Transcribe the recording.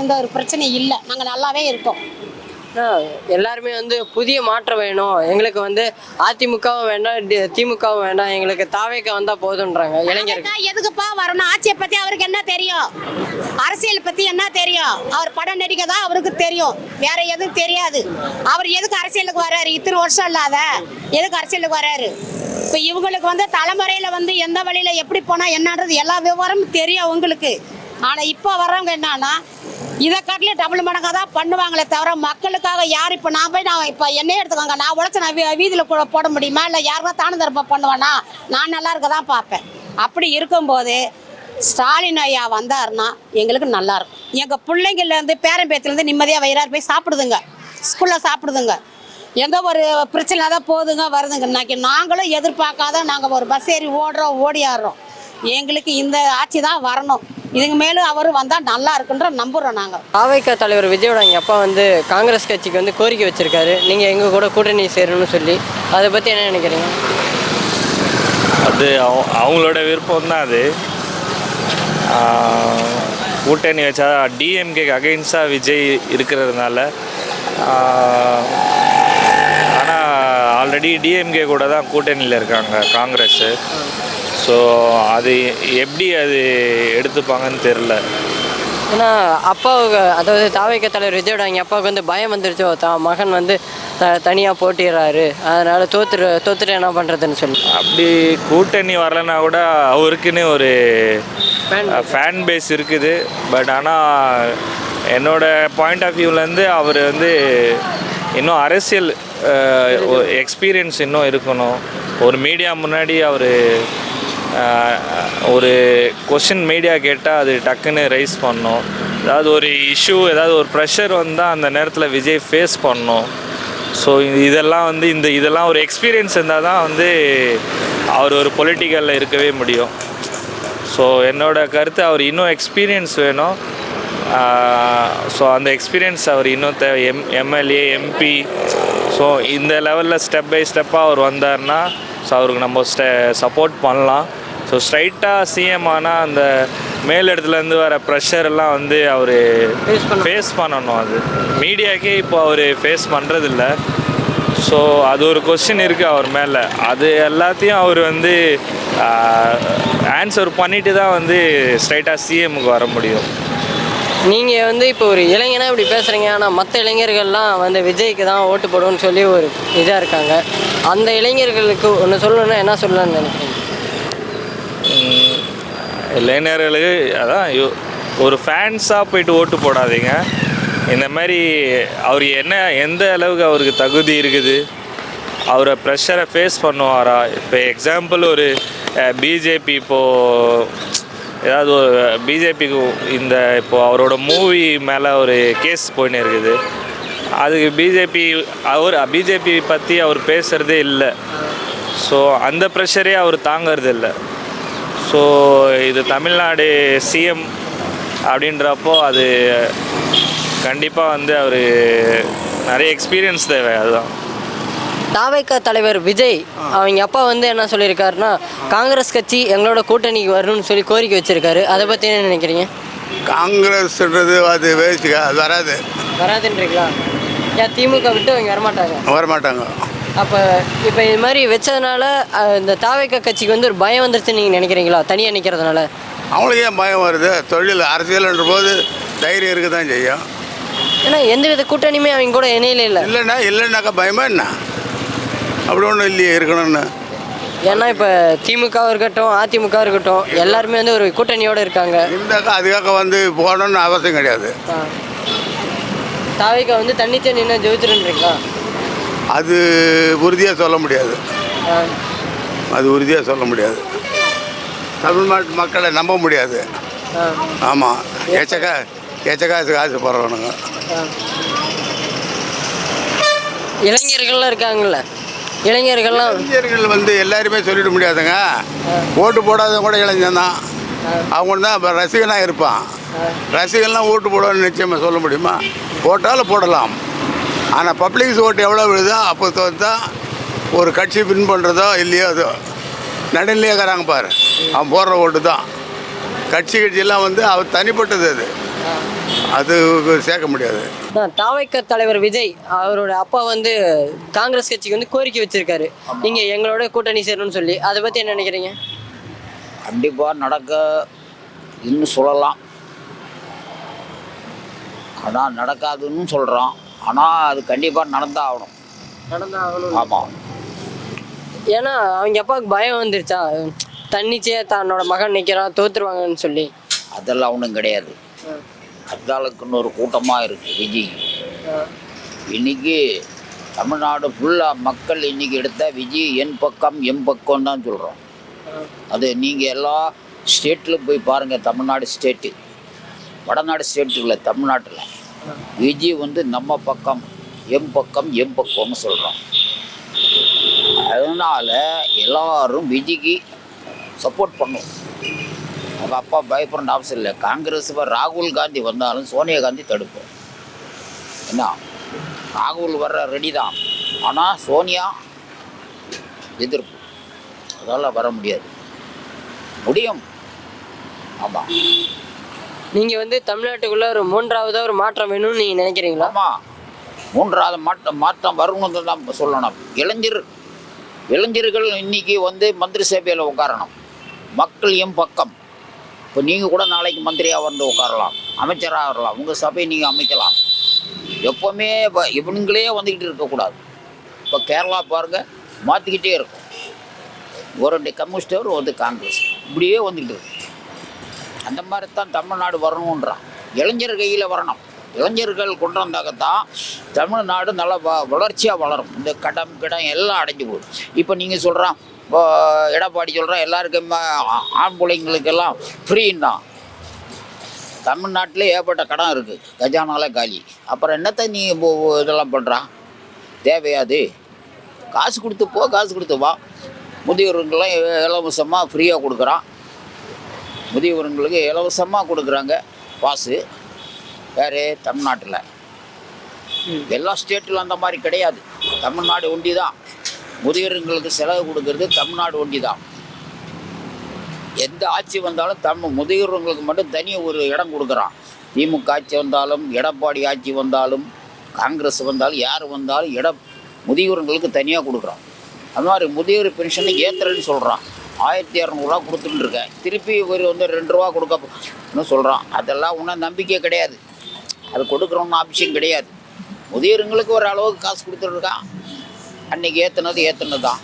எந்த ஒரு பிரச்சனையும் இல்லை. நாங்கள் நல்லாவே இருக்கோம். எல்லாருமே வந்து புதிய மாற்றம் வேணும். எங்களுக்கு வந்து அதிமுகவும் வேண்டாம் திமுகவும் வேண்டாம். எங்களுக்கு தாவேக்கா வந்தா போதுன்றாங்க இளைஞர்கள். எதுக்குப்பா வரணும்? ஆட்சியை பத்தி அவருக்கு என்ன தெரியும்? அரசியல் பத்தி என்ன தெரியும்? அவர் படம் நடிக்க தான் அவருக்கு தெரியும். வேற எதுவும் தெரியாது. அவர் எதுக்கு அரசியலுக்கு வராரு இத்தனை வருஷம் இல்லாத. எதுக்கு அரசியலுக்கு வராரு இப்போ இவங்களுக்கு வந்து தலைமுறையில வந்து எந்த வழியில எப்படி போனா என்னன்றது எல்லா விவரமும் தெரியும் உங்களுக்கு ஆனால் இப்போ வர்றவங்க என்னன்னா இதை காட்டிலும் டபுள் மடங்காக தான் பண்ணுவாங்களே தவிர மக்களுக்காக யார் இப்போ நான் போய் நான் இப்போ என்னையே எடுத்துக்கோங்க. நான் உழைச்ச நான் வீதியில் கூட போட முடியுமா? இல்லை யாருக்கா தான தர்மம் நான் நல்லா இருக்க தான் பார்ப்பேன். அப்படி இருக்கும்போது ஸ்டாலின் ஐயா வந்தாருன்னா எங்களுக்கு நல்லா இருக்கும். எங்கள் பிள்ளைங்கள்லேருந்து பேரன் பேத்திலேருந்து நிம்மதியாக வயிறாறு போய் சாப்பிடுதுங்க. ஸ்கூலில் சாப்பிடுதுங்க. எந்த ஒரு பிரச்சனை தான் போகுதுங்க வருதுங்க. இன்னைக்கு நாங்களும் எதிர்பார்க்காத நாங்கள் ஒரு பஸ் ஏறி ஓடுறோம் ஓடியாடுறோம். எங்களுக்கு இந்த ஆட்சி தான் வரணும். இதுக்கு மேலும் அவர் வந்தால் நல்லா இருக்குன்ற நம்புகிறோம் நாங்கள் தாவேக்கா தலைவர் விஜயோட எங்கள் அப்பா வந்து காங்கிரஸ் கட்சிக்கு வந்து கோரிக்கை வச்சிருக்காரு. நீங்கள் எங்கள் கூட கூட்டணி சேரணும்னு சொல்லி. அதை பற்றி என்ன நினைக்கிறீங்க? அது அவ- அவங்களோட விருப்பம் தான் அது. கூட்டணி வச்சா டிஎம்கேக்கு அகைன்ஸ்டாக விஜய் இருக்கிறதுனால ஆனால் ஆல்ரெடி டிஎம்கே கூட தான் கூட்டணியில் இருக்காங்க காங்கிரஸு. ஸோ அது எப்படி அது எடுத்துப்பாங்கன்னு தெரில ஏன்னா அப்பாவுக்கு அதாவது தாவேக்கா தலைவர் விஜயோட எங்கள் அப்பாவுக்கு வந்து பயம் வந்துருச்சோ தான் மகன் வந்து த தனியாக போட்டிடுறாரு அதனால் தோத்துரு தோத்துட்டு என்ன பண்ணுறதுன்னு சொல்லி. அப்படி கூட்டணி வரலைன்னா கூட அவருக்குன்னு ஒரு ஃபேன் பேஸ் இருக்குது. பட் ஆனால் என்னோட பாயிண்ட் ஆஃப் வியூலேருந்து அவர் வந்து இன்னும் அரசியல் எக்ஸ்பீரியன்ஸ் இன்னும் இருக்கணும். ஒரு மீடியா முன்னாடி அவர் ஒரு கொஷின் மீடியா கேட்டால் அது டக்குன்னு ரைஸ் பண்ணும். ஏதாவது ஒரு இஷ்யூ ஏதாவது ஒரு ப்ரெஷர் வந்தால் அந்த நேரத்தில் விஜய் ஃபேஸ் பண்ணும். ஸோ இதெல்லாம் வந்து இந்த இதெல்லாம் ஒரு எக்ஸ்பீரியன்ஸ் இருந்தால் தான் வந்து அவர் ஒரு பொலிட்டிக்கலில் இருக்கவே முடியும். ஸோ என்னோடய கருத்து அவர் இன்னும் எக்ஸ்பீரியன்ஸ் வேணும். ஸோ அந்த எக்ஸ்பீரியன்ஸ் அவர் இன்னும் தேவை. எம் எம்எல்ஏ எம்பி ஸோ இந்த லெவலில் ஸ்டெப் பை ஸ்டெப்பாக அவர் வந்தார்னா ஸோ அவருக்கு நம்ம ஸ்டெ சப்போர்ட் பண்ணலாம். ஸோ ஸ்ட்ரைட்டாக சிஎம் ஆனால் அந்த மேலிடத்துலேருந்து வர ப்ரெஷர் எல்லாம் வந்து அவர். ஃபேஸ் பண்ணணும். அது. மீடியாக்கே இப்போ அவர் ஃபேஸ் பண்ணுறதில்ல ஸோ அது ஒரு கொஸ்டின் இருக்குது அவர் மேலே. அது எல்லாத்தையும் அவர் வந்து ஆன்சர் பண்ணிட்டு தான் வந்து ஸ்ட்ரைட்டாக சிஎம்முக்கு வர முடியும். நீங்கள் வந்து இப்போ ஒரு இளைஞனா இப்படி பேசுகிறீங்க ஆனால் மற்ற இளைஞர்கள்லாம் வந்து விஜய்க்கு தான் ஓட்டு போடுவோம்னு சொல்லி ஒரு இதாக இருக்காங்க. அந்த இளைஞர்களுக்கு ஒன்று சொல்லணும்னா என்ன சொல்லலாம்னு நினைக்கிறீங்க? இளைஞர்களுக்கு அதான் ஒரு ஃபேன்ஸாக போயிட்டு ஓட்டு போடாதீங்க. இந்த மாதிரி அவர் என்ன எந்த அளவுக்கு அவருக்கு தகுதி இருக்குது அவரை ப்ரெஷரை ஃபேஸ் பண்ணுவாரா? இப்போ எக்ஸாம்பிள் ஒரு பிஜேபி இப்போது ஏதாவது ஒரு பிஜேபிக்கு இந்த இப்போது அவரோட மூவி மேலே ஒரு கேஸ் போயின்னு இருக்குது. அதுக்கு பிஜேபி அவர் பிஜேபி பற்றி அவர் பேசுகிறதே இல்லை. ஸோ அந்த ப்ரெஷரே அவர் தாங்கிறது இல்லை ஸோ இது தமிழ்நாடு சிஎம் அப்படின்றப்போ அது கண்டிப்பாக வந்து அவர் நிறைய எக்ஸ்பீரியன்ஸ் தேவை அதுதான். தாவைக்கா தலைவர் விஜய் அவங்க அப்பா வந்து என்ன சொல்லியிருக்காருன்னா காங்கிரஸ் கட்சி எங்களோட கூட்டணிக்கு வரணும்னு சொல்லி கோரிக்கை வச்சிருக்காரு. அதை பற்றி என்ன நினைக்கிறீங்க? காங்கிரஸ்ன்றது அது வேஸ்ட்டுங்க அது வராது. வராதுன்றீங்களா? ஏன் திமுக விட்டு அவங்க வரமாட்டாங்க? வரமாட்டாங்க. அப்போ இப்போ இது மாதிரி வச்சதுனால இந்த தாவைக்கா கட்சிக்கு வந்து ஒரு பயம் வந்துருச்சுன்னு நீங்கள் நினைக்கிறீங்களா? தனியாக நிற்கிறதுனால அவங்களுக்கு ஏன் பயம் வருது? தொழில் அரசியல்ன்ற போது தைரியம் இருக்க தான் செய்யும். ஏன்னா எந்தவித கூட்டணியுமே அவங்க கூட இணையில இல்லை. இல்லைன்னா இல்லைன்னாக்கா பயமா என்ன? அப்படி ஒன்றும் இல்லையே இருக்கணும்னு. ஏன்னா இப்போ திமுக இருக்கட்டும் அதிமுக இருக்கட்டும் எல்லாருமே வந்து ஒரு கூட்டணியோடு இருக்காங்க. இருந்தாக்கா அதுக்காக வந்து போகணும்னு அவசியம் கிடையாது. தாவைக்கா வந்து தன்னிச்சை நின்று ஜெயிச்சிருன்றீங்களா? அது உறுதியாக சொல்ல முடியாது. அது உறுதியாக சொல்ல முடியாது. தமிழ்நாட்டு மக்களை நம்ப முடியாது. ஆமாம் எச்சக்கா எச்சக்காசுக்கு ஆசைப்படுறவனுங்க இளைஞர்கள்லாம் இருக்காங்கல்ல. இளைஞர்கள்லாம் இளைஞர்கள் வந்து எல்லாருமே சொல்லிட முடியாதுங்க. ஓட்டு போடாதவங்க கூட இளைஞன் தான். அவங்க தான் இப்போ ரசிகனாக இருப்பான். ரசிகன்லாம் ஓட்டு போடுவான்னு நிச்சயமாக சொல்ல முடியுமா? போட்டாலும் போடலாம். ஆனால் பப்ளிக்ஸ் ஓட்டு எவ்வளோ விழுதோ அப்போ தான் ஒரு கட்சி பின் பண்ணுறதோ இல்லையோ அதோ. நடுநிலையே இருக்கிறாங்க பாரு. அவன் போடுற ஓட்டு தான். கட்சி கட்சியெல்லாம் வந்து அவர் தனிப்பட்டது அது. அது சேர்க்க முடியாது. தாவைக்க தலைவர் விஜய் அவரோட அப்பா வந்து காங்கிரஸ் கட்சிக்கு வந்து கோரிக்கை வச்சிருக்காரு. நீங்க எங்களோட கூட்டணி சேரணும்னு சொல்லி. அதை பத்தி என்ன நினைக்கிறீங்க? கண்டிப்பாக நடக்க இன்னும் சொல்லலாம். ஆனால் நடக்காதுன்னு சொல்கிறோம் ஆனால் அது கண்டிப்பாக நடந்தால் ஆகணும் நடந்தாகணும். ஆமாம் ஏன்னா அவங்க அப்பாவுக்கு பயம் வந்துருச்சா? தன்னிச்சையா தன்னோட மகன் நிற்கிறான் தோத்துருவாங்கன்னு சொல்லி. அதெல்லாம் ஒன்றும் கிடையாது. அத்தாளுக்குன்னு ஒரு கூட்டமாக இருக்குது விஜய் இன்னைக்கு தமிழ்நாடு ஃபுல்லாக மக்கள் இன்னைக்கு எடுத்தால் விஜய் என் பக்கம் எம் பக்கம் தான் சொல்கிறோம் அது நீங்கள் எல்லா ஸ்டேட்டில் போய் பாருங்கள் தமிழ்நாடு ஸ்டேட்டு வடநாடு ஸ்டேட்டு இல்லை தமிழ்நாட்டில். விஜய் வந்து நம்ம பக்கம் எம் பக்கம் எம் பக்கம்னு சொல்கிறோம் அதனால் எல்லாரும் விஜய்க்கு சப்போர்ட் பண்ணும். அவங்க அப்பா பயப்பட அவசியம் இல்லை. காங்கிரஸ் ராகுல் காந்தி வந்தாலும் சோனியா காந்தி தடுப்போம். என்ன? ராகுல் வர்ற ரெடி தான். ஆனால் சோனியா எதிர்ப்பு. அதால் வர முடியாது. முடியும். ஆமாம் நீங்க வந்து தமிழ்நாட்டுக்குள்ள ஒரு மூன்றாவது ஒரு மாற்றம் வேணும்னு நீங்க நினைக்கிறீங்களா? ஆமாம் மூன்றாவது மாற்றம் மாற்றம் வரணும்னு தான் சொல்லணும். இளைஞர் இளைஞர்கள் இன்னைக்கு வந்து மந்திரி சபையில் உட்காரணும். மக்கள் எம் பக்கம். இப்போ நீங்கள் கூட நாளைக்கு மந்திரியாக வந்து உட்காரலாம். அமைச்சராக வரலாம். உங்கள் சபையை நீங்கள் அமைக்கலாம். எப்போவுமே இப்ப இவனுங்களே வந்துக்கிட்டு இருக்கக்கூடாது. இப்போ கேரளா பாருங்கள் மாற்றிக்கிட்டே இருக்கும். ஒரு ரெண்டு ஒரு வந்து காங்கிரஸ். இப்படியே வந்துக்கிட்டு இருக்கும் அந்த மாதிரி தான் தமிழ்நாடு வரணுன்றான். இளைஞர் கையில் வரணும். இளைஞர்கள் கொண்டு வந்தாக்கத்தான் தமிழ்நாடு நல்லா வ வளர்ச்சியாக வளரும். இந்த கடம் கிடம் எல்லாம் அடைஞ்சு போடும் இப்போ நீங்கள் சொல்கிறான் இப்போ எடப்பாடி சொல்கிறான் எல்லாருக்குமே ஆண் பிள்ளைங்களுக்கெல்லாம் ஃப்ரீன்னா. தமிழ்நாட்டில் ஏற்பட்ட கடன் இருக்குது கஜானால காலி. அப்புறம் என்னத்தை நீ இப்போ இதெல்லாம் பண்ணுறான் தேவையாது காசு கொடுத்து போ காசு கொடுத்து வா. முதியோருங்கெல்லாம் இலவசமாக ஃப்ரீயாக கொடுக்குறான். முதியவர்களுக்கு இலவசமாக கொடுக்குறாங்க பாஸு வேறு தமிழ்நாட்டில். எல்லா ஸ்டேட்டிலும் அந்த மாதிரி கிடையாது. தமிழ்நாடு ஒண்டி தான் முதியோர்களுக்கு செலவு கொடுக்கறது தமிழ்நாடு ஒண்டி தான் எந்த ஆட்சி வந்தாலும் தமிழ் முதியோர்களுக்கு மட்டும் தனி ஒரு இடம் கொடுக்குறான். திமுக ஆட்சி வந்தாலும் எடப்பாடி ஆட்சி வந்தாலும் காங்கிரஸ் வந்தாலும் யார் வந்தாலும் இட முதியோர்களுக்கு தனியாக கொடுக்குறான். அது மாதிரி முதியோர் பென்ஷனை ஏற்றுறேன்னு சொல்கிறான் ஆயிரத்தி இரநூறுவா கொடுத்துட்டு இருக்கேன். திருப்பி ஒரு வந்து ரெண்டு ரூபா கொடுக்க சொல்கிறான் அதெல்லாம் ஒன்றும் நம்பிக்கை கிடையாது. அது கொடுக்குறோன்னு அவசியம் கிடையாது. முதியோருங்களுக்கு ஒரு அளவுக்கு காசு கொடுத்துட்ருக்கான் அன்னைக்கு ஏற்றுனது ஏற்றுனது தான்